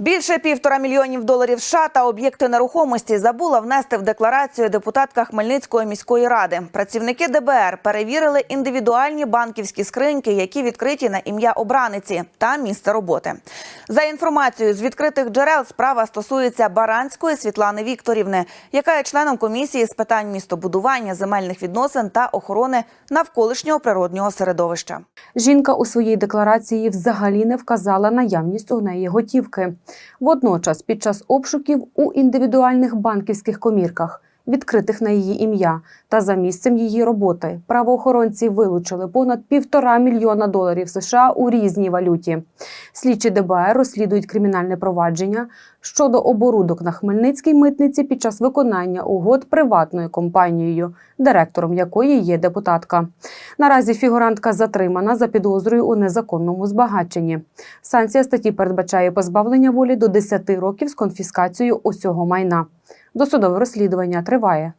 Більше півтора мільйонів доларів США та об'єкти нерухомості забула внести в декларацію депутатка Хмельницької міської ради. Працівники ДБР перевірили індивідуальні банківські скриньки, які відкриті на ім'я обраниці та місце роботи. За інформацією з відкритих джерел, справа стосується Баранської Світлани Вікторівни, яка є членом комісії з питань містобудування, земельних відносин та охорони навколишнього природнього середовища. Жінка у своїй декларації взагалі не вказала наявність у неї готівки. Водночас, під час обшуків у індивідуальних банківських комірках, відкритих на її ім'я та за місцем її роботи, правоохоронці вилучили понад півтора мільйона доларів США у різній валюті. Слідчі ДБР розслідують кримінальне провадження щодо оборудок на Хмельницькій митниці під час виконання угод приватною компанією, директором якої є депутатка. Наразі фігурантка затримана за підозрою у незаконному збагаченні. Санкція статті передбачає позбавлення волі до 10 років з конфіскацією усього майна. Досудове розслідування триває.